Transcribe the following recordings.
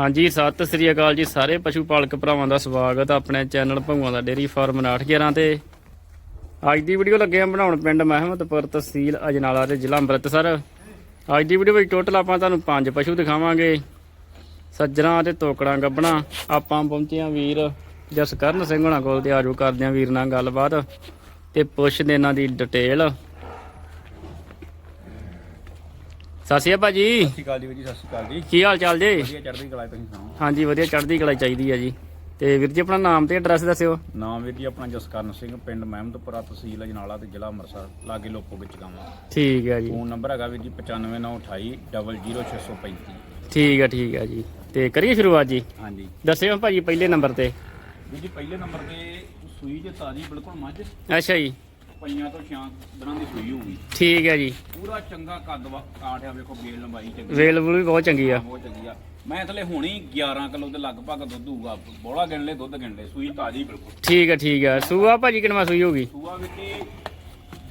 ਹਾਂਜੀ, ਸਤਿ ਸ੍ਰੀ ਅਕਾਲ ਜੀ ਸਾਰੇ ਪਸ਼ੂ ਪਾਲਕ ਭਰਾਵਾਂ ਦਾ ਸਵਾਗਤ ਆਪਣੇ ਚੈਨਲ ਭੰਗਵਾਂ ਦਾ ਡੇਰੀ ਫਾਰਮ 911 ਤੇ। ਅੱਜ ਦੀ ਵੀਡੀਓ ਲੱਗੇ ਆ ਬਣਾਉਣ ਪਿੰਡ ਮਹਿਮਦਪੁਰ ਤਹਿਸੀਲ ਅਜਨਾਲਾ ਤੇ ਜ਼ਿਲ੍ਹਾ ਅੰਮ੍ਰਿਤਸਰ। ਅੱਜ ਦੀ ਵੀਡੀਓ ਵਿੱਚ ਟੋਟਲ ਆਪਾਂ ਤੁਹਾਨੂੰ ਪੰਜ ਪਸ਼ੂ ਦਿਖਾਵਾਂਗੇ। ਸੱਜਣਾ ਤੇ ਤੋਕੜਾਂ ਗੱਬਣਾ ਆਪਾਂ ਪਹੁੰਚੇ ਆ ਵੀਰ ਜਸਕਰਨ ਸਿੰਘ ਹੋਣਾ ਕੋਲ ਤੇ ਆਜੋ ਕਰਦੇ ਆ ਵੀਰ ਨਾਲ ਗੱਲਬਾਤ ਤੇ ਪੁੱਛਦੇ ਇਹਨਾਂ ਦੀ ਡਿਟੇਲ। ਸਤਿ ਸ਼੍ਰੀ ਅਕਾਲ ਭਾਜੀ। ਸਤਿ ਸ਼੍ਰੀ ਅਕਾਲ ਜੀ ਵੀਰ ਜੀ ਸਤਿ ਸ਼੍ਰੀ ਅਕਾਲ ਜੀ। ਕੀ ਹਾਲ ਚਾਲ ਜੀ? ਵਧੀਆ ਚੜ੍ਹਦੀ ਕਲਾ ਤੁਸੀਂ ਸੁਣਾਓ? ਹਾਂਜੀ ਵਧੀਆ ਚੜ੍ਹਦੀ ਕਲਾ ਚਾਹੀਦੀ ਆ ਜੀ। ਤੇ ਵੀਰ ਜੀ ਆਪਣਾ ਨਾਮ ਤੇ ਐਡਰੈਸ ਦੱਸਿਓ। ਨਾਮ ਵੀਰ ਜੀ ਆਪਣਾ ਜਸਕਰਨ ਸਿੰਘ ਪਿੰਡ ਮਹਿਮਦਪੁਰਾ ਤਹਿਸੀਲ ਅਜਨਾਲਾ ਤੇ ਜ਼ਿਲ੍ਹਾ ਅੰਮ੍ਰਿਤਸਰ ਲਾਗੇ ਲੋਕੋ ਵਿੱਚ ਗਾਵਾਂ। ਠੀਕ ਹੈ ਜੀ। ਫੋਨ ਨੰਬਰ ਹੈਗਾ ਵੀਰ ਜੀ 9598 00635 ਠੀਕ ਹੈ ਠੀਕ ਹੈ ਜੀ। ਤੇ ਕਰੀਏ ਸ਼ੁਰੂਆਤ ਜੀ? ਹਾਂਜੀ। ਦੱਸਿਓ ਭਾਜੀ ਪਹਿਲੇ ਨੰਬਰ ਤੇ। ਵੀਰ ਜੀ ਪਹਿਲੇ ਨੰਬਰ ਤੇ ਸੂਈ ਜੇ ਤਾਜੀ ਬਿਲਕੁਲ ਮੱਝ। ਅੱਛਾ ਜੀ। ਪਈਆਂ ਤੋਂ ਛਾਂ ਦਿਨਾਂ ਦੀ ਸੂਈ ਹੋਊਗੀ। ਠੀਕ ਹੈ ਜੀ। ਪੂਰਾ ਚੰਗਾ ਕੱਦ ਵਾ ਕਾਠਿਆ ਵੇਖੋ ਬੇਲ ਲੰਬਾਈ ਚੰਗੀ ਵੇਲ ਵੂਲ ਵੀ ਬਹੁਤ ਚੰਗੀ ਆ। ਬਹੁਤ ਚੰਗੀ ਆ। ਮੈਂ ਥਲੇ ਹੁਣੀ 11 ਕਿਲੋ ਦੇ ਲਗਭਗ ਦੁੱਧ ਹੋਊਗਾ। ਬੋਲਾ ਗਿਣ ਲੈ ਦੁੱਧ ਗਿਣ ਲੈ ਸੂਈ ਤਾਜੀ ਬਿਲਕੁਲ। ਠੀਕ ਹੈ ਠੀਕ ਹੈ ਸੂਆ ਭਾਜੀ ਕਿੰਨਵਾ ਸੂਈ ਹੋਗੀ ਸੂਆ ਵਿੱਚ ਇਹ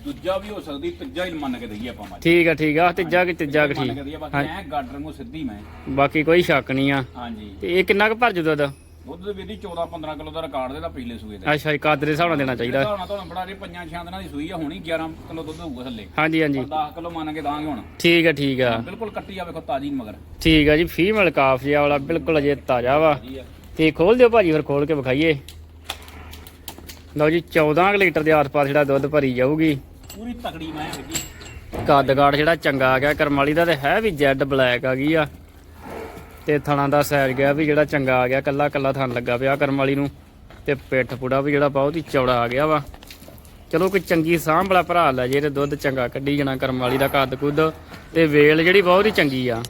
ਦੂਜਾ ਵੀ ਹੋ ਸਕਦੀ ਤੀਜਾ ਹੀ ਮੰਨ ਕੇ ਦਈਏ ਆਪਾਂ ਮੱਝ ਠੀਕ ਹੈ ਠੀਕ ਆ। ਤੀਜਾ ਕਿ ਤੀਜਾ ਕਿ ਮੰਨ ਠੀਕ। ਦਈਏ ਬਸ ਹਾਂ। ਐ ਗਾਡਰ ਨੂੰ ਸਿੱਧੀ ਮੈਂ। ਬਾਕੀ ਕੋਈ ਸ਼ੱਕ ਨਹੀਂ ਆ। ਹਾਂਜੀ। ਤੇ ਇਹ ਕਿੰਨਾ ਕੁ ਭਰ ਜੂ ਦੁੱਧ? ਦੁੱਧ ਦੇ ਵੀਦੀ 14 15 ਕਿਲੋ ਦਾ ਰਿਕਾਰਡ ਦੇ ਤਾਂ ਪਿਛਲੇ ਸੂਏ ਦਾ। ਅੱਛਾ ਕਾਦ ਦੇ ਹਿਸਾਬ ਨਾਲ ਦੇਣਾ ਚਾਹੀਦਾ। ਹਿਸਾਬ ਨਾਲ ਤੁਹਾਨੂੰ ਬੜਾ ਜੇ ਪੰਜਾਂ ਛਿਆਂ ਦਿਨਾਂ ਦੀ ਸੂਈ ਆ ਹੁਣੀ 11 ਕਿਲੋ ਦੁੱਧ ਹੋਊਗਾ ਥੱਲੇ। ਹਾਂਜੀ ਹਾਂਜੀ। 10 ਕਿਲੋ ਮੰਨ ਕੇ ਦਾਂਗੇ ਹੁਣ। ਠੀਕ ਹੈ ਠੀਕ ਆ। ਬਿਲਕੁਲ ਕੱਟੀ ਆ ਵੇਖੋ ਤਾਜੀ ਮਗਰ। ਠੀਕ ਆ ਜੀ ਫੀਮੇਲ ਕਾਫ ਜਿਹਾ ਵਾਲਾ ਬਿਲਕੁਲ ਅਜੇ ਤਾਜ਼ਾ ਵਾ। ਆ। ਤੇ ਖੋਲ ਦਿਓ ਭਾਜੀ ਫਿਰ ਖੋਲ ਕੇ ਵਿਖਾਈਏ। ਲਓ ਜੀ 14 ਕੁ ਲੀਟਰ ਦੇ ਆਸ-ਪਾਸ ਜਿਹੜਾ ਦੁੱਧ ਭਰੀ ਜਾਊਗੀ। ਪੂਰੀ ਤਕੜੀ ਮੈਂ ਵੀਦੀ ਕੱਦ ਕਾਠ ਜਿਹੜਾ ਚੰਗਾ ਆ ਗਿਆ ਕਰਮਾਲੀ ਦਾ ਤੇ ਹੈ ਵੀ ਜੈਡ ਬਲੈਕ ਆ ਗਈ ਆ। ਤੇ ਥਣਾ ਦਾ ਸਾਈਜ਼ ਗਿਆ ਵੀ ਜਿਹੜਾ ਚੰਗਾ ਆ ਗਿਆ, ਕੱਲਾ ਕੱਲਾ ਥਣ ਲੱਗਾ ਪਿਆ ਕਰਮ ਵਾਲੀ ਨੂੰ। ਤੇ ਪਿੱਠ ਪੂੜਾ ਵੀ ਜਿਹੜਾ ਬਹੁਤ ਹੀ ਚੌੜਾ ਆ ਗਿਆ ਵਾ। ਚਲੋ ਕੋਈ ਚੰਗੀ ਸਾਂਭ ਵਾਲਾ ਭਰਾ ਲੈ ਜੇ ਤੇ ਦੁੱਧ ਚੰਗਾ ਕੱਢੀ ਜਾਣਾ ਕਰਮ ਵਾਲੀ ਦਾ ਕੱਦ ਕੁੱਦ। ਤੇ ਵੇਲ ਜਿਹੜੀ ਬਹੁਤ ਹੀ ਚੰਗੀ ਆ।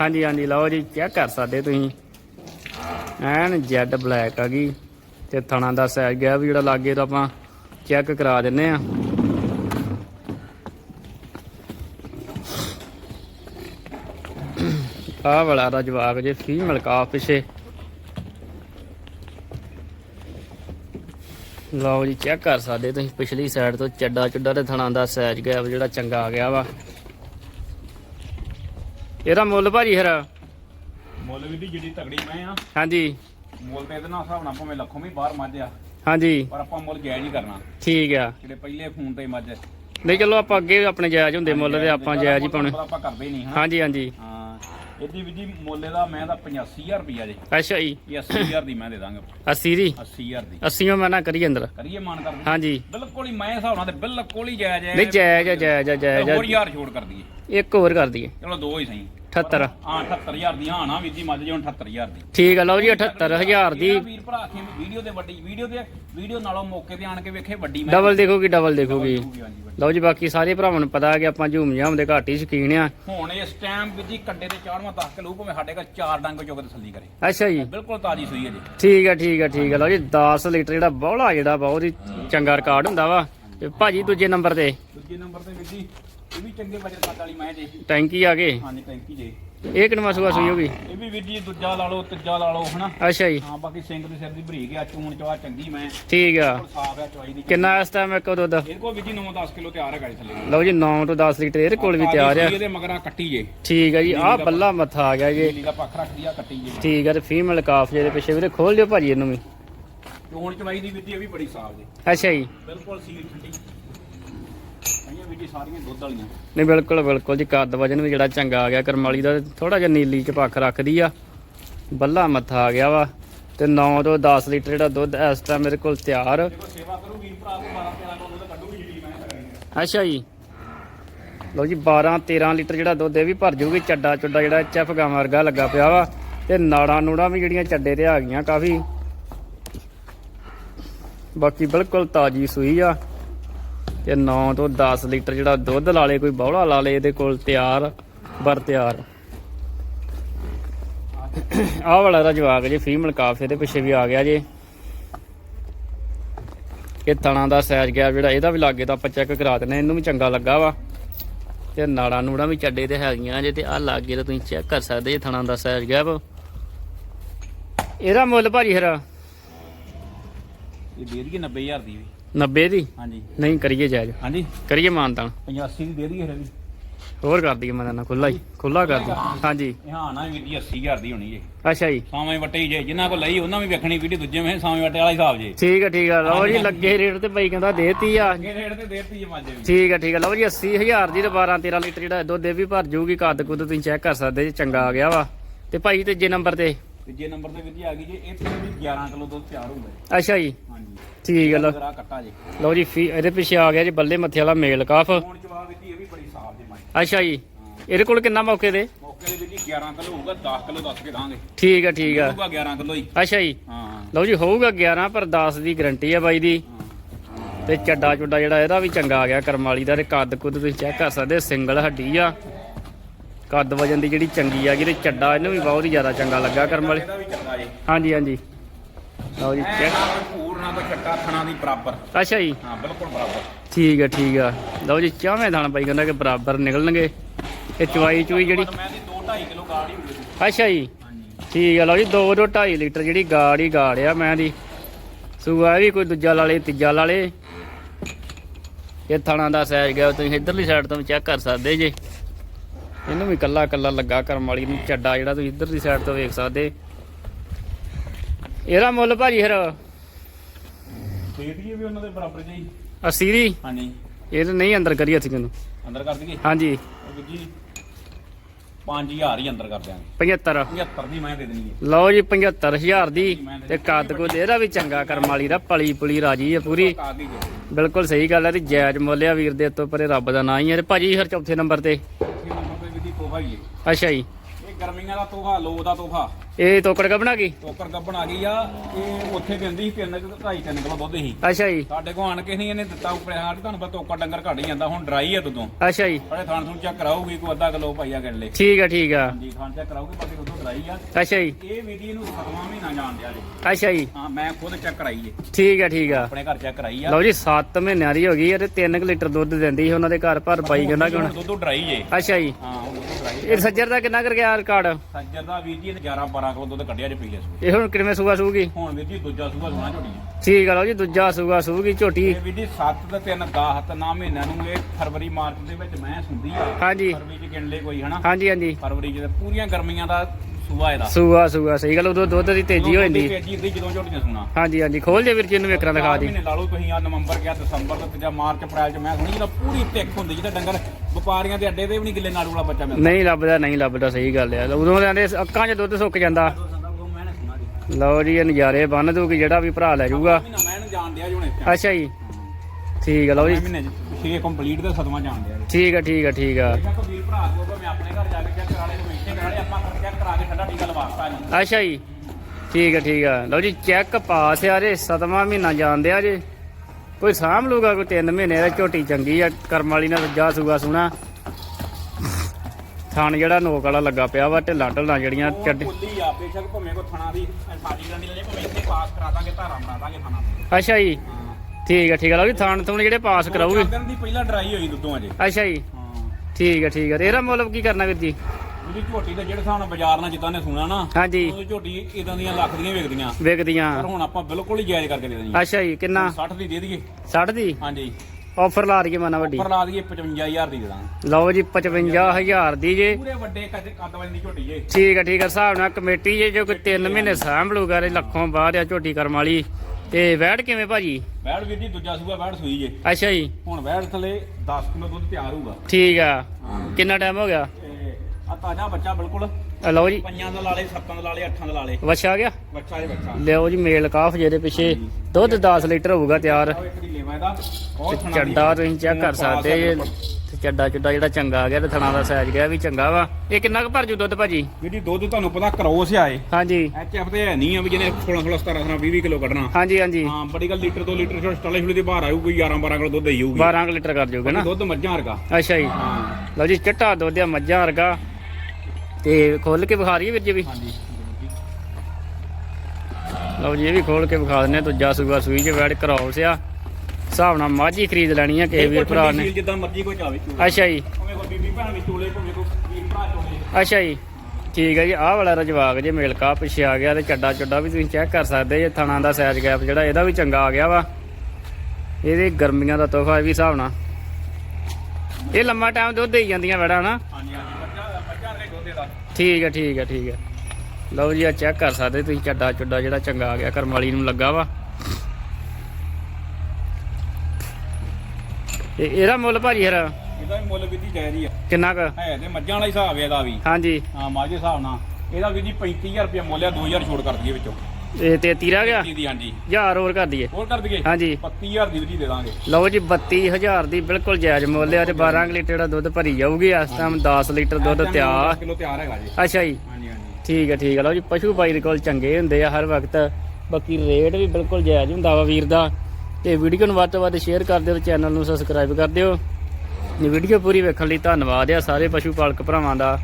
ਹਾਂਜੀ ਹਾਂਜੀ, ਲਓ ਜੀ ਚੈੱਕ ਕਰ ਸਕਦੇ ਤੁਸੀਂ। ਐਨ ਜੈਡ ਬਲੈਕ ਆ ਗਈ। ਤੇ ਥਣਾ ਦਾ ਸਾਈਜ਼ ਗਿਆ ਵੀ ਜਿਹੜਾ ਲਾਗੇ ਤਾਂ ਆਪਾਂ ਚੈੱਕ ਕਰਾ ਦਿੰਨੇ ਆ। ਆਹ ਵਾਲਾ ਦਾ ਜਵਾਬ ਜੇ ਫੀਮੇਲ ਕਾ ਪਿਛੇ। ਲਓ ਜੀ ਚੈੱਕ ਕਰ ਸਕਦੇ ਤੁਸੀਂ ਪਿਛਲੀ ਸਾਈਡ ਤੋਂ ਚੱਡਾ ਚੁੱਡਾ ਤੇ ਥਣਾ ਦਾ ਸਾਈਜ਼ ਗਿਆ ਵਾ ਜਿਹੜਾ ਚੰਗਾ ਆ ਗਿਆ ਵਾ। ਇਹਦਾ ਮੁੱਲ ਭਾਜੀ ਫਿਰ? ਮੁੱਲ ਵੀਦੀ ਜਿਹੜੀ ਤਕੜੀ ਮੈਂ ਆ ਹਾਂਜੀ। ਮੁੱਲ ਤੇ ਇਹਦੇ ਨਾਲ ਹਿਸਾਬ ਨਾਲ ਭਾਵੇਂ ਲੱਖੋਂ ਵੀ ਬਾਹਰ ਮੱਝ ਆ। ਹਾਂਜੀ। ਪਰ ਆਪਾਂ ਮੁੱਲ ਜਾਇਜ਼ ਨਹੀਂ ਕਰਨਾ। ਠੀਕ ਆ। ਜਿਹੜੇ ਪਹਿਲੇ ਫੋਨ ਤੇ ਮੱਝ। ਨਹੀਂ ਚਲੋ ਆਪਾਂ ਅੱਗੇ ਆਪਣੇ ਜਾਇਜ਼ ਹੁੰਦੇ ਮੁੱਲ ਤੇ ਆਪਾਂ ਜਾਇਜ਼ ਹੀ ਪਾਉਣੇ। ਆਪਾਂ ਕਰਦੇ ਨਹੀਂ ਹਾਂ। ਹਾਂਜੀ ਹਾਂਜੀ। ਹਾਂ। ਇਹਦੀ ਵੀ ਜੀ ਮੁੱਲ ਦਾ ਮੈਂ ਦਾ 85000 ਰੁਪਿਆ ਜੀ। ਅੱਛਾ ਜੀ। ਇਹ 80000 ਦੀ ਮੈਂ ਦੇ ਦਾਂਗਾ। 80 ਦੀ? 80000 ਦੀ। 80 ਮੈਂ ਨਾ ਕਰੀ ਅੰਦਰ। ਕਰੀਏ ਮਾਨ ਕਰ ਹਾਂਜੀ। ਬਿਲਕੁਲ ਹੀ ਮੈਂ ਹਿਸਾਬ ਨਾਲ ਤੇ ਬਿਲਕੁਲ ਹੀ ਜਾਇਜ਼ ਹੈ। ਨਹੀਂ ਜਾਇਜ਼ ਜਾਇਜ਼ ਜਾਇਜ਼। ਹੋਰ ਯਾਰ ਛੋੜ ਕਰ ਦਈਏ। ਇੱਕ ਹੋਰ ਕਰ ਦਈਏ। ਚਲੋ ਦੋ ਹੀ ਸਹੀ। 78 ਹਾਂ 78000 ਦੀ ਹਾਂ ਨਾ ਵੀਰ ਜੀ ਮੱਝ ਜੀ ਹੁਣ 78000 ਦੀ। ਠੀਕ ਆ ਲਓ ਜੀ 78000 ਦੀ। ਇਹਦਾ ਵੀਰ ਭਰਾ ਆਖੇ ਵੀਡੀਓ ਤੇ ਵੱਡੀ ਵੀਡੀਓ ਤੇ ਵੀਡੀਓ ਨਾਲੋਂ ਮੌਕੇ ਤੇ ਆਣ ਕੇ ਵੇਖੇ ਵੱਡੀ ਮੈਂ। ਡਬਲ ਦੇਖੋਗੀ ਡਬਲ ਦੇਖੋਗੀ। ਲਓ ਜੀ ਬਾਕੀ ਸਾਰੇ ਭਰਾਵਾਂ ਨੂੰ ਪਤਾ ਕਿ ਆਪਾਂ ਝੂਮ ਜਾਮ ਦੇ ਘਾਟ ਹੀ ਸ਼ਕੀਨ ਆ। ਹੁਣ ਇਸ ਟਾਈਮ ਵੀਰ ਜੀ ਕੱਡੇ ਤੇ ਚਾੜਵਾ 10 ਕਿਲੋ ਭਾਵੇਂ ਸਾਡੇ ਕੋਲ ਚਾਰ ਡੰਗ ਚੁੱਕ ਤਸੱਲੀ ਕਰੇ। ਅੱਛਾ ਜੀ। ਬਿਲਕੁਲ ਤਾਜੀ ਸੂਈ ਹੈ ਜੀ। ਠੀਕ ਆ ਠੀਕ ਆ ਠੀਕ ਆ। ਲਓ ਜੀ 10 ਲੀਟਰ ਜਿਹੜਾ ਬੌਲਾ ਜਿਹੜਾ ਬਹੁਤ ਹੀ ਚੰਗਾ ਰਿਕਾਰਡ ਹੁੰਦਾ ਵਾ। ਤੇ ਭਾਜੀ ਦੂਜੇ ਨੰਬਰ ਤੇ। ਦੂਜੇ ਨੰਬਰ ਤੇ ਵੀਰ ਜੀ ਇਹ ਵੀ ਚੰਗੇ ਵਜਨ ਕੱਦ ਵਾਲੀ ਮੈਂ ਜੀ। ਟੈਂਕੀ ਆ ਗਏ। ਹਾਂਜੀ ਟੈਂਕੀ ਜੇ। ਇਹ ਕਿੰਨਵਾ ਸੂਆ ਸੂਈ ਹੋਗੀ ਇਹ ਵੀ ਵੀਰ ਜੀ ਦੂਜਾ ਲਾ ਲਓ ਤੀਜਾ ਲਾ ਲਓ ਹਨਾ। ਅੱਛਾ ਜੀ। ਹਾਂ ਬਾਕੀ ਸਿੰਘ ਦੇ ਸਿਰ ਦੀ ਬਰੀਕ ਆ ਚੂਣ ਚਵਾ ਚੰਗੀ ਮੈਂ। ਠੀਕ ਆ। ਸਾਫ਼ ਆ ਚਵਾਈ ਦੀ ਕਿੰਨਾ ਇਸ ਟਾਈਮ ਇੱਕ ਦੁੱਧ? ਇਹਦੇ ਕੋਲ ਵੀਰ ਜੀ 9-10 ਕਿਲੋ ਤਿਆਰ ਹੈ ਗਾੜੀ ਥੱਲੇ। ਲਓ ਜੀ 9 ਤੋਂ 10 ਲੀਟਰ ਇਹਦੇ ਕੋਲ ਵੀ ਤਿਆਰ ਆ। ਇਹਦੇ ਮਗਰਾ ਕੱਟੀ ਜੇ। ਠੀਕ ਆ ਜੀ ਆਹ ਬੱਲਾ ਮੱਥਾ ਆ ਗਿਆ ਜੀ। ਨੀਲੀ ਦਾ ਪੱਖ ਰੱਖਦੀ ਆ ਕੱਟੀ ਜੇ। ਠੀਕ ਆ ਤੇ ਫੀਮੇਲ ਕਾਫ ਜਿਹਦੇ ਪਿੱਛੇ ਵੀਰੇ ਖੋਲ ਦਿਓ ਭਾਜੀ ਇਹਨੂੰ ਵੀ। ਚੂਣ ਚਵਾਈ ਦੀ ਜੀ ਇਹ ਵੀ ਬੜੀ ਸਾਫ਼ ਜੀ। ਅੱਛਾ ਜੀ। ਬਿਲਕੁਲ ਸੀਲ ਠੰਡੀ। ਵੀਰ ਜੀ ਸਾਰੀਆਂ ਦੁੱਧ ਵਾਲੀਆਂ। ਨਹੀਂ ਬਿਲਕੁਲ ਬਿਲਕੁਲ ਜੀ ਕੱਦ ਵਜਨ ਵੀ ਜਿਹੜਾ ਚੰਗਾ ਆ ਗਿਆ। ਕਰਮਾਲੀ ਦਾ ਥੋੜਾ ਜਿਹਾ ਨੀਲੀ ਚ ਪੱਖ ਰੱਖਦੀ ਆ। ਬੱਲਾ ਮੱਥਾ ਆ ਗਿਆ ਵਾ। ਤੇ 9 ਤੋਂ 10 ਲੀਟਰ ਜਿਹੜਾ ਦੁੱਧ ਇਸ ਟਾਈਮ ਮੇਰੇ ਕੋਲ ਤਿਆਰ। ਦੇਖੋ ਸੇਵਾ ਕਰੂ ਵੀਰ ਭਰਾ ਕੋ 12 13 ਕਿਲੋ ਦੁੱਧ ਕੱਢੂਗੀ ਜਿਹੜੀ ਮੈਂ ਕਰਾਂਗੇ ਅੱਛਾ ਜੀ। ਲਓ ਜੀ 12 13 ਲੀਟਰ ਜਿਹੜਾ ਦੁੱਧ ਇਹ ਵੀ ਭਰ ਜੂਗੀ। ਚੱਡਾ ਚੁੱਡਾ ਜਿਹੜਾ ਚੈਫ ਗਾਂ ਵਰਗਾ ਲੱਗਾ ਪਿਆ ਵਾ। ਤੇ ਨਾੜਾਂ ਨੂੜਾਂ ਵੀ ਜਿਹੜੀਆਂ ਚੱਡੇ ਤੇ ਆ ਗਈਆਂ ਕਾਫੀ। ਬਾਕੀ ਬਿਲਕੁਲ ਤਾਜੀ ਸੂਈ ਆ। ਤੇ 9 ਤੋਂ 10 ਲੀਟਰ ਜਿਹੜਾ ਦੁੱਧ ਲਾ ਲੇ, ਕੋਈ ਬੌਲਾ ਲਾ ਲੇ, ਇਹਦੇ ਕੋਲ ਤਿਆਰ, ਬਰ ਤਿਆਰ। ਆਹ ਵਾਲਾ ਦਾ ਜਵਾਕ ਜੇ ਫੀਮੇਲ ਕਾਫ ਇਹਦੇ ਪਿੱਛੇ ਵੀ ਆ ਗਿਆ ਜੇ। ਇਹ ਤਣਾ ਦਾ ਸਾਈਜ਼ ਗਿਆ, ਜਿਹੜਾ ਇਹਦਾ ਵੀ ਲਾਗੇ ਤਾਂ ਆਪਾਂ ਚੈੱਕ ਕਰਾ ਦਿੰਨੇ ਇਹਨੂੰ ਵੀ ਚੰਗਾ ਲੱਗਾ ਵਾ। ਤੇ ਨਾੜਾਂ ਨੂੜਾਂ ਵੀ ਚੱਡੇ ਤੇ ਹੈਗੀਆਂ ਜੇ, ਤੇ ਆ ਲਾਗੇ ਤਾਂ ਤੁਸੀਂ ਚੈੱਕ ਕਰ ਸਕਦੇ ਜੇ ਥਣਾ ਦਾ ਸਾਈਜ਼ ਗਿਆ ਵਾ। ਇਹਦਾ ਮੁੱਲ ਭਾਜੀ ਹਰਾ ਇਹ ਦੇ ਦਈਏ 90000 ਦੀ ਵੀ। 90 ਦੀ? ਹਾਂਜੀ। ਨਹੀਂ ਕਰੀਏ ਜਾਇਜ਼। ਹਾਂਜੀ। ਕਰੀਏ ਮਾਨਤਾਨ। 85 ਦੀ ਦੇ ਦਈਏ ਫਿਰ ਵੀ। ਹੋਰ ਕਰ ਦਈਏ ਮੈਂ ਨਾ ਖੁੱਲਾ ਹੀ ਖੁੱਲਾ ਕਰ ਦੀ ਹਾਂਜੀ। ਇਹ ਹਾਂ ਨਾ ਵੀਰ ਜੀ 80000 ਦੀ ਹੋਣੀ ਜੇ। ਅੱਛਾ ਜੀ। ਸਾਵੇਂ ਵਟੇ ਜੇ ਜਿਨ੍ਹਾਂ ਕੋ ਲਈ ਉਹਨਾਂ ਵੀ ਵੇਖਣੀ ਵੀਡੀਓ ਦੂਜੇ ਮੈਂ ਸਾਵੇਂ ਵਟੇ ਵਾਲਾ ਹਿਸਾਬ ਜੇ। ਠੀਕ ਹੈ ਠੀਕ ਹੈ ਲਓ ਜੀ ਲੱਗੇ ਰੇਟ ਤੇ ਬਾਈ ਕਹਿੰਦਾ ਦੇਤੀ ਆ। ਇਹ ਰੇਟ ਤੇ ਦੇਤੀ ਜੇ ਠੀਕ ਹੈ ਠੀਕ ਹੈ ਲਓ ਜੀ 80000 ਦੀ ਤੇ 12 13 ਲੀਟਰ ਜਿਹੜਾ ਦੁੱਧ ਇਹ ਵੀ ਭਰ ਜਾਊਗੀ ਕੱਦ ਕੁੱਦ ਤੁਸੀਂ ਚੈੱਕ ਕਰ ਸਕਦੇ ਜੀ ਚੰਗਾ ਆ ਗਿਆ ਵਾ। ਤੇ ਭਾਈ ਤੀਜੇ ਨੰਬਰ ਤੇ ਤੀਜੇ ਨੰਬਰ ਤੇ ਵੀਰ ਜੀ ਆ ਗਈ ਜੇ ਇਹ ਤੇ ਵੀ 11 ਕਿਲੋ ਦੁੱਧ ਤਿਆਰ ਹੋਊਗਾ ਅੱਛਾ ਜੀ। ਹਾਂਜੀ। ਠੀਕ ਹੈ ਲਓ। ਜਰਾ ਕੱਟਾ ਜੇ। ਲਓ ਜੀ ਫੀ ਇਹਦੇ ਪਿੱਛੇ ਆ ਗਿਆ ਜੀ ਬੱਲੇ ਮੱਥੇ ਵਾਲਾ ਮੇਲ ਕਾਫ। ਹੁਣ ਜਵਾਬ ਵੀਰ ਜੀ ਇਹ ਵੀ ਬੜੀ ਸਾਫ਼ ਜੇ ਮੱਝ ਅੱਛਾ ਜੀ। ਇਹਦੇ ਕੋਲ ਕਿੰਨਾ ਮੌਕੇ ਦੇ? ਮੌਕੇ ਦੇ ਵੀਰ ਜੀ 11 ਕਿਲੋ ਹੋਊਗਾ 10 ਕਿਲੋ ਦੱਸ ਕੇ ਦਾਂਗੇ। ਠੀਕ ਹੈ ਠੀਕ ਹੈ। ਹੋਊਗਾ 11 ਕਿਲੋ ਹੀ। ਅੱਛਾ ਜੀ। ਹਾਂ। ਲਓ ਜੀ ਹੋਊਗਾ 11 ਪਰ 10 ਦੀ ਗਰੰਟੀ ਹੈ ਬਾਈ ਦੀ। ਤੇ ਚੱਡਾ ਚੁੱਡਾ ਜਿਹੜਾ ਇਹਦਾ ਵੀ ਚੰਗਾ ਆ ਗਿਆ ਕਰਮ ਵਾਲੀ ਦਾ ਤੇ ਕੱਦ ਕੁੱਦ ਤੁਸੀਂ ਚੈੱਕ ਕਰ ਸਕਦੇ ਸਿੰਗਲ ਹੱਡੀ ਆ। ਕੱਦ ਵਜਨ ਦੀ ਜਿਹੜੀ ਚੰਗੀ ਆ ਤੇ ਚੱਡਾ ਇਹਨੂੰ ਵੀ ਬਹੁਤ ਹੀ ਜ਼ਿਆਦਾ ਚੰਗਾ ਲੱਗਾ ਕਰਮ ਵਾਲੀ। ਇਹਦਾ ਵੀ ਚੰਗਾ ਜੇ। ਹਾਂਜੀ ਹਾਂਜੀ। ਲਓ ਜੀ ਚੈੱਕ ਨਾ ਕੋਈ ਭੂਰ ਨਾ ਕੋਈ ਛੱਟਾ ਥਣਾ ਦੀ ਬਰਾਬਰ। ਅੱਛਾ ਜੀ। ਹਾਂ ਬਿਲਕੁਲ ਬਰਾਬਰ। ਠੀਕ ਆ ਠੀਕ ਆ। ਲਓ ਜੀ ਚਾਵੇਂ ਥਾਣ ਬਾਈ ਕਹਿੰਦਾ ਕਿ ਬਰਾਬਰ ਨਿਕਲਣਗੇ। ਇਹ ਚਵਾਈ ਚੂਈ ਜਿਹੜੀ ਮੈਂ ਦੀ 2 2.5 ਕਿਲੋ ਗਾੜ ਹੀ ਹੁੰਦੀ ਅੱਛਾ ਜੀ। ਠੀਕ ਆ ਲਓ ਜੀ 2 ਤੋਂ 2.5 ਲੀਟਰ ਜਿਹੜੀ ਗਾੜ ਹੀ ਗਾੜ ਆ ਮੈਂ ਦੀ ਸੂਆ ਵੀ ਕੋਈ ਦੂਜਾ ਲਾਲੇ ਤੀਜਾ ਲਾਲੇ ਇਹ ਥਣਾ ਦਾ ਸਾਈਜ਼ ਗਿਆ ਤੁਸੀਂ ਇਧਰਲੀ ਸਾਈਡ ਤੋਂ ਵੀ ਚੈੱਕ ਕਰ ਸਕਦੇ ਜੇ। ਇਹਨੂੰ ਵੀ ਕੱਲਾ ਕੱਲਾ ਲੱਗਾ ਕਰਮ ਵਾਲੀ ਨੂੰ ਚੱਡਾ ਜਿਹੜਾ ਤੁਸੀਂ ਇਧਰਲੀ ਸਾਈਡ ਤੋਂ ਵੇਖ ਸਕਦੇ। ਇਹਦਾ ਮੁੱਲ ਭਾਜੀ ਫਿਰ ਦੇ ਦਈਏ ਵੀ ਉਹਨਾਂ ਦੇ ਬਰਾਬਰ ਜੀ 80 ਦੀ ਹਾਂਜੀ। ਇਹ ਤਾਂ ਨਹੀਂ ਅੰਦਰ ਕਰੀ ਹੱਥ ਕਿਨੂੰ ਅੰਦਰ ਕਰ ਦਈਏ? ਹਾਂਜੀ। ਉਹ ਵੀਰ ਜੀ 5000 ਹੀ ਅੰਦਰ ਕਰ ਦਿਆਂਗੇ। 75 75 ਦੀ ਮੈਂ ਦੇ ਦੇਣੀ ਹੈ। ਲਓ ਜੀ 75000 ਦੀ ਤੇ ਕੱਦ ਕੁੱਦ ਇਹਦਾ ਵੀ ਚੰਗਾ ਕਰਮ ਵਾਲੀ ਦਾ ਪਲੀ ਪੁਲੀ ਰਾਜੀ ਹੈ ਪੂਰੀ। ਬਿਲਕੁਲ ਸਹੀ ਗੱਲ ਹੈ ਤੇ ਜਾਇਜ਼ ਮੁੱਲ ਆ ਵੀਰ ਦੇ ਉੱਤੋਂ ਪਰੇ ਰੱਬ ਦਾ ਨਾਂ ਹੀ ਹੈ। ਤੇ ਭਾਜੀ ਹਰ ਚੌਥੇ ਨੰਬਰ ਤੇ। ਤੋਹਫਾ ਹੀ ਹੈ ਅੱਛਾ ਜੀ। ਇਹ ਗਰਮੀਆਂ ਦਾ ਤੋਹਫਾ ਲੋ ਦਾ ਤੋਹਫਾ। ਇਹ ਤੋਕੜ ਕਾ ਬਣਾ ਗਈ? ਟੋਕਰ ਗੱਬਣ ਆ ਗਈ ਆ ਇਹ ਉੱਥੇ ਦਿੰਦੀ ਸੀ ਤਿੰਨ ਕੁ ਢਾਈ ਤਿੰਨ ਕਿਲੋ ਦੁੱਧ ਸੀ। ਅੱਛਾ ਜੀ। ਸਾਡੇ ਕੋਲ ਆਣ ਕੇ ਨਹੀਂ ਇਹਨੇ ਦਿੱਤਾ ਉੱਪਰ ਹਾਂ ਤੁਹਾਨੂੰ ਪਤਾ ਤੋਕਰ ਡੰਗਰ ਘਟ ਹੀ ਜਾਂਦਾ ਹੁਣ ਡਰਾਈ ਆ ਦੁੱਧੋਂ ਅੱਛਾ ਜੀ। ਬੜੇ ਥਾਣ ਥੂਣ ਚੈੱਕ ਕਰਾਊਗੀ ਕੋਈ ਅੱਧਾ ਕਿਲੋ ਪਾਈਆ ਗਿਣ ਲੈ। ਠੀਕ ਆ ਠੀਕ ਆ। ਹਾਂਜੀ ਖਾਣ ਚੈੱਕ ਕਰਾਊਗੀ ਬਾਕੀ ਦੁੱਧ ਡਰਾਈ ਆ। ਅੱਛਾ ਜੀ। ਇਹ ਵਿਧੀ ਨੂੰ ਸਤਵਾਂ ਮਹੀਨਾ ਜਾਣ ਦਿਆ ਜੀ। ਅੱਛਾ ਜੀ। ਹਾਂ ਮੈਂ ਖੁਦ ਚੈੱਕ ਕਰਾਈ ਏ। ਠੀਕ ਆ ਠੀਕ ਆ। ਆਪਣੇ ਘਰ ਚੈੱਕ ਕਰਾਈ ਆ। ਲਓ ਜੀ 7 ਮਹੀਨਿਆਂ ਦੀ ਹੋ ਗਈ ਹੈ ਤੇ 3 ਲੀਟਰ ਦੁੱਧ ਦਿੰਦੀ ਸੀ ਉਹਨਾਂ ਦੇ ਘਰ ਪਰ ਬਾਈ ਕਹਿੰਦਾ ਕਿ ਹੁਣ ਦੁੱਧ ਡਰਾਈ ਏ। ਅੱਛਾ ਜੀ। ਹਾਂ ਹੁਣ ਦੁੱਧ ਡਰਾਈ ਇਹ ਸੱਜਰ ਦਾ ਕਿੰਨਾ ਕਰ ਗਿਆ ਰਿਕਾਰਡ? ਸੱਜਰ ਦਾ ਵੀਰ ਜੀ ਇਹਨੇ 11 12 ਕਿਲੋ ਦੁੱਧ ਕੱਢਿਆ ਜੇ ਪੀਲੇ ਸੂ ਇਹ ਹੁਣ ਕਿਵੇਂ ਸੂਗਾ ਸੂਗੀ? ਹੁਣ ਵੀਰ ਜੀ ਦੂਜਾ ਸੂਆ ਸੋਣਾ ਝੋਟੀ ਠੀਕ ਆ ਲਓ ਜੀ ਦੂਜਾ ਸੂਗਾ ਸੂਗੀ ਝੋਟੀ। ਇਹ ਵੀਰ ਜੀ 7 ਤੇ 3 10 ਤੇ 9 ਮਹੀਨਿਆਂ ਨੂੰ ਇਹ ਫਰਵਰੀ ਮਾਰਚ ਦੇ ਵਿੱਚ ਮੈਂ ਸੁੰਦੀ ਆ। ਹਾਂਜੀ। ਫਰਵਰੀ ਚ ਗਿਣ ਲੈ ਕੋਈ ਹਨਾ? ਹਾਂਜੀ ਹਾਂਜੀ। ਫਰਵਰੀ ਚ ਪੂਰੀਆਂ ਗਰਮੀਆਂ ਦਾ ਸੂਆ ਇਹਦਾ। ਸੂਗਾ ਸੂਗਾ ਸਹੀ ਗੱਲ ਉਦੋਂ ਦੁੱਧ ਦੀ ਤੇਜ਼ੀ ਹੋ ਜਾਂਦੀ। ਤੇਜ਼ੀ ਹੁੰਦੀ ਜਦੋਂ ਝੋਟੀਆਂ ਸੁਣਾ ਹਾਂਜੀ ਹਾਂਜੀ ਖੋਲ ਜੇ ਵੀਰ ਜੀ ਨੂੰ ਵੇਖਣਾ ਦਿਖਾ ਦੀ। ਮਹੀਨੇ ਲਾ ਲਓ ਤੁਸੀਂ ਆ ਨਵੰਬਰ ਗਿਆ ਦਸੰਬਰ ਤੇ ਜਾਂ ਮਾਰਚ ਅਪ੍ਰੈਲ ਚ ਮੈਂ ਸੁਣੀ ਜਦੋਂ ਪੂਰੀ ਤਿੱਖ ਹੁੰਦੀ ਜਿਹਦਾ ਡੰਗਰ ਵਪਾਰੀਆਂ ਦੇ ਅੱਡੇ ਤੇ ਵੀ ਨਹੀਂ ਗਿੱਲੇ ਨਾੜੂ ਵਾਲਾ ਬੱਚਾ ਮਿਲਦਾ। ਨਹੀਂ ਲੱਭਦਾ ਨਹੀਂ ਲੱਭਦਾ ਸਹੀ ਗੱਲ ਆ। ਉਦੋਂ ਦੇ ਅੱਖਾਂ 'ਚ ਦੁੱਧ ਸੁੱਕ ਜਾਂਦਾ। ਦੀ ਲਓ ਜੀ ਇਹ ਨਜ਼ਾਰੇ ਬੰਨ ਦੂਗੀ ਜਿਹੜਾ ਵੀ ਭਰਾ ਲੈ ਜਾਊਗਾ। ਮਹੀਨਾ ਮੈਂ ਇਹਨੂੰ ਜਾਣ ਦਿਆ ਜੁਣੇ ਇੱਥੇ। ਅੱਛਾ ਜੀ। ਠੀਕ ਆ ਲਓ ਜੀ। ਮਹੀਨੇ ਚ 6 ਕੰਪਲੀਟ ਤੇ ਸਦਮਾ ਜਾਣ ਦਿਆ ਠੀਕ ਆ ਠੀਕ ਆ ਠੀਕ ਆ। ਦੇਖਿਆ ਕੋ ਵੀਰ ਭਰਾ ਕੋ ਮੈਂ ਆਪਣੇ ਘਰ ਜਾ ਕੇ ਚੈੱਕ ਕਰਾ ਲਏ ਤੇ ਇੱਥੇ ਕਰਾ ਲਏ ਆਪਾਂ ਕਰ ਚੈੱਕ ਕਰਾ ਕੇ ਠੰਡਾ ਟੀਕਾ ਲਵਾਤਾ ਜੀ। ਅੱਛਾ ਜੀ। ਠੀਕ ਆ ਠੀਕ ਆ। ਲਓ ਜੀ ਚੈੱਕ ਪਾਸ ਆ ਜੇ ਸਤਵਾਂ ਮਹੀਨਾ ਜਾਂਦੇ ਆ ਜੇ। ਕੋਈ ਸਾਂਭ ਲੂਗਾ ਕੋਈ 3 ਮਹੀਨੇ ਦਾ ਝੋਟੀ ਚੰਗੀ ਆ ਕਰਮ ਵਾਲੀ ਨਾਲ ਜਾ ਸੂਗਾ ਸੁਣਾ। ਥਣ ਜਿਹੜਾ ਨੋਕ ਵਾਲਾ ਲੱਗਾ ਪਿਆ ਵਾ ਢਿੱਲਾਂ ਢਿੱਲਾਂ ਜਿਹੜੀਆਂ ਚੱਡ ਖੁੱਲੀ ਆ ਬੇਸ਼ੱਕ ਭਵੇਂ ਕੋ ਥਣਾ ਦੀ ਸਾਡੀ ਗਰੰਟੀ ਲੈ ਜੇ ਭਵੇਂ ਇੱਥੇ ਪਾਸ ਕਰਾ ਦਾਂਗੇ ਧਾਰਾ ਬਣਾ ਦਾਂਗੇ ਥਣਾ ਤੇ। ਅੱਛਾ ਜੀ। ਠੀਕ ਆ ਠੀਕ ਆ ਲਓ ਜੀ ਥਣ ਥੁਣ ਜਿਹੜੇ ਪਾਸ ਕਰਾਊਗੇ। ਦਿਨ ਦੀ ਪਹਿਲਾਂ ਡਰਾਈ ਹੋਈ ਦੁੱਧੋਂ ਅਜੇ। ਅੱਛਾ ਜੀ। ਠੀਕ ਆ ਠੀਕ ਆ। ਇਹਦਾ ਮੁੱਲ ਕੀ ਕਰਨਾ ਵੀਰ ਜੀ? ਉਹਦੀ ਝੋਟੀ ਦਾ ਜਿਹੜਾ ਹਿਸਾਬ ਨਾਲ ਬਾਜ਼ਾਰ ਨਾਲ ਜਿੱਦਾਂ ਨੇ ਸੁਣਾ ਨਾ ਹਾਂਜੀ। ਉਹਦੀ ਝੋਟੀ ਇਦਾਂ ਦੀਆਂ ਲੱਖ ਦੀਆਂ ਵਿਕਦੀਆਂ। ਵਿਕਦੀਆਂ। ਪਰ ਹੁਣ ਆਪਾਂ ਬਿਲਕੁਲ ਹੀ ਜਾਇਜ਼ ਕਰਕੇ ਦੇ ਦੇਣੀ। ਅੱਛਾ ਜੀ ਕਿੰਨਾ? 60 ਦੀ ਦੇ ਦਈਏ। 60 ਦੀ? ਹਾਂਜੀ। ਆਫਰ ਲਾ ਰਹੀ ਹੈ ਮਾਨਾ ਵੱਡੀ। ਉੱਪਰ ਲਾ ਦਈਏ 55000 ਦੀ ਦੇ ਦਾਂਗੇ। ਲਓ ਜੀ 55000 ਦੀ ਜੇ। ਪੂਰੇ ਵੱਡੇ ਕੱਦ ਕੱਦ ਵਾਲੀ ਝੋਟੀ ਜੇ। ਠੀਕ ਆ ਠੀਕ ਆ ਹਿਸਾਬ ਨਾਲ ਕਮੇਟੀ ਜੇ ਜੋ ਕੋਈ 3 ਮਹੀਨੇ ਸਾਂਭ ਲੂਗਾ ਤੇ ਲੱਖੋਂ ਬਾਅਦ ਆ ਝੋਟੀ ਕਰਮ ਵਾਲੀ। ਤੇ ਵੈੜ ਕਿਵੇਂ ਭਾਜੀ? ਵੈੜ ਵੀਰ ਜੀ ਦੂਜਾ ਸੂਆ ਵੈੜ ਸੂਈ ਜੇ। ਅੱਛਾ ਜੀ। ਹੁਣ ਵੈੜ ਥਲੇ 10 ਕਿਲੋ ਦੁੱਧ ਤਿਆਰ ਹੋਊਗਾ। ਠੀਕ ਆ। ਕਿੰਨਾ ਟਾਈਮ ਹੋ ਗਿਆ? ਆ ਤਾਜ਼ਾ ਬੱਚਾ ਬਿਲਕੁਲ। ਆ ਲਓ ਜੀ। ਪੰਜਾਂ ਦਾ ਲਾ ਲੇ ਸੱਤਾਂ ਦਾ ਲਾ ਲੇ ਅੱਠਾਂ ਦਾ ਲਾ ਲੇ ਵਛਾ ਗਿਆ? ਬੱਚਾ ਇਹ ਬੱਚਾ ਲਿਓ ਜੀ ਮੇਲ ਕਾਫ ਜਿਹਦੇ ਪਿੱਛੇ ਦੁੱਧ 10 ਲੀਟਰ ਹੋਊਗਾ ਤਿਆਰ। ਆਹ ਇੱਕ ਦੀ ਲੇਵਾ ਇਹਦਾ। ਬਹੁਤ ਤੇ ਥਣਾ ਦੀ। ਚੱਡਾ ਤੁਸੀਂ ਚੈੱਕ ਕਰ ਸਕਦੇ। ਜੇ ਤੇ ਚੱਡਾ ਚੁੱਡਾ ਜਿਹੜਾ ਚੰਗਾ ਆ ਗਿਆ ਤੇ ਥਣਾ ਦਾ ਸਾਈਜ਼ ਗਿਆ ਵੀ ਚੰਗਾ ਵਾ। ਇਹ ਕਿੰਨਾ ਕੁ ਭਰ ਜੂ ਦੁੱਧ ਭਾਜੀ? ਵੀਰ ਜੀ ਦੁੱਧ ਤੁਹਾਨੂੰ ਪਤਾ ਕਰੋਸ ਆਏ ਹਾਂਜੀ। ਐਚ ਐਫ ਤੇ ਹੈ ਨਹੀਂ ਆ ਵੀ ਜਿਹਨੇ 16 16 17 17 20 ਕਿਲੋ ਕੱਢਣਾ। ਹਾਂਜੀ ਹਾਂਜੀ। ਹਾਂ ਬੜੀ ਗੱਲ ਲੀਟਰ 2 ਲੀਟਰ ਛੋਟ ਸਟਾਲੇ ਛੁਲੇ ਦੀ ਬਾਹਰ ਆਊ ਕੋਈ 11 12 ਕਿਲੋ ਦੁੱਧ ਦੇਈ ਹੋਊਗੀ 12 ਕੁ ਲੀਟਰ ਕਰ ਜੂਗਾ ਨਾ। ਦੁੱਧ ਮੱਝਾਂ ਵਰਗਾ। ਅੱਛਾ ਜੀ। ਲਓ ਜੀ ਚਿੱਟਾ ਦੁੱਧ ਆ ਮੱਝਾਂ ਵਰਗਾ। ਤੇ ਖੋਲ ਕੇ ਵਿਖਾ ਰਹੀ ਵੀਰ ਜੀ ਵੀ? ਹਾਂਜੀ ਲਓ ਜੀ ਇਹ ਵੀ ਖੋਲ ਕੇ ਵਿਖਾ ਦਿੰਨੇ ਦੂਜਾ ਸੂਆ ਸੂਈ ਚ ਵੈੜ ਕਰਾਉਸ ਆ ਹਿਸਾਬ ਨਾਲ ਮੱਝ ਖਰੀਦ ਲੈਣੀ ਆ ਕਿਸੇ ਵੀਰ ਭਰਾ ਨੇ। ਜਿੱਦਾਂ ਮਰਜ਼ੀ ਕੋਈ ਚਾਵੇ ਅੱਛਾ ਜੀ। ਅੱਛਾ ਜੀ। ਠੀਕ ਹੈ ਜੀ ਆਹ ਵਾਲਾ ਰਜਵਾਗ ਜੇ ਮਿਲਕਾ ਪਿੱਛੇ ਆ ਗਿਆ ਤੇ ਚੱਡਾ ਚੱਡਾ ਵੀ ਤੁਸੀਂ ਚੈੱਕ ਕਰ ਸਕਦੇ ਜੇ ਥਣਾ ਦਾ ਸਾਈਜ਼ ਗੈਪ ਜਿਹੜਾ ਇਹਦਾ ਵੀ ਚੰਗਾ ਆ ਗਿਆ ਵਾ। ਇਹਦੇ ਗਰਮੀਆਂ ਦਾ ਤੋਹਫਾ ਵੀ ਹਿਸਾਬ ਨਾਲ। ਇਹ ਲੰਮਾ ਟਾਈਮ ਦੁੱਧ ਦੇਈ ਜਾਂਦੀਆਂ ਵੜਾ ਨਾ ਹਾਂਜੀ। ਠੀਕ ਹੈ ਠੀਕ ਹੈ ਠੀਕ ਹੈ ਲਓ ਜੀ ਆ ਚੈੱਕ ਕਰ ਸਕਦੇ ਤੁਸੀਂ ਚੱਡਾ ਚੁੱਡਾ ਜਿਹੜਾ ਚੰਗਾ ਆ ਗਿਆ ਕਰਮ ਵਾਲੀ ਨੂੰ ਲੱਗਾ ਵਾ। ਤੇ ਇਹਦਾ ਮੁੱਲ ਭਾਜੀ ਹਰਾ ਇਹਦਾ ਵੀ ਮੁੱਲ ਵੀ ਦੀ ਜਾਇਜ਼ ਹੀ ਆ। ਕਿੰਨਾ ਕੁ? ਹੈ ਤੇ ਮੱਝਾਂ ਵਾਲਾ ਹਿਸਾਬ ਇਹਦਾ ਵੀ। ਹਾਂਜੀ। ਹਾਂ ਮਾਝੇ ਹਿਸਾਬ ਨਾਲ। ਇਹਦਾ ਵੀ ਜੀ 35000 ਰੁਪਏ ਮੁੱਲ ਆ 2000 ਛੋੜ ਕਰ ਦਈਏ ਵਿੱਚੋਂ। ਇਹ ਤੇ ਤੀਰਾ ਗਿਆ? ਦੀ ਹਾਂਜੀ। ਹਜ਼ਾਰ ਹੋਰ ਕਰ ਦਈਏ। ਹੋਰ ਕਰ ਦਈਏ? ਹਾਂਜੀ। 35000 ਦੀ ਵੀ ਦੇ ਦਾਂਗੇ। ਲਓ ਜੀ 32000 ਦੀ ਬਿਲਕੁਲ ਜਾਇਜ਼ ਮੁੱਲ ਆ ਤੇ 12 ਕੁ ਲੀਟਰ ਦਾ ਦੁੱਧ ਭਰੀ ਜਾਊਗੀ ਇਸ ਟਾਈਮ 10 ਲੀਟਰ ਦੁੱਧ ਤਿਆਰ। ਕਿਲੋ ਤਿਆਰ ਹੈਗਾ ਜੀ। ਅੱਛਾ ਜੀ। ਹਾਂਜੀ ਹਾਂਜੀ। ਠੀਕ ਹੈ ਠੀਕ ਹੈ ਲਓ ਜੀ ਪਸ਼ੂ ਭਾਈ ਦੇ ਕੋਲ ਚੰਗੇ ਹੁੰਦੇ ਆ ਹਰ ਵਕਤ। ਬਾਕੀ ਰੇਟ ਵੀ ਬਿਲਕੁਲ ਜਾਇਜ਼ ਹੁੰਦਾ ਵਾ ਵੀਰ ਦਾ। ਤੇ ਵੀਡੀਓ ਨੂੰ ਵੱਧ ਤੋਂ ਵੱਧ ਸ਼ੇਅਰ ਕਰ ਦਿਓ ਚੈਨਲ ਨੂੰ ਸਬਸਕ੍ਰਾਈਬ ਕਰ ਦਿਓ। ਇਹ ਵੀਡੀਓ ਪੂਰੀ ਵੇਖਣ ਲਈ ਧੰਨਵਾਦ ਆ ਸਾਰੇ ਪਸ਼ੂ ਪਾਲਕ ਭਰਾਵਾਂ ਦਾ।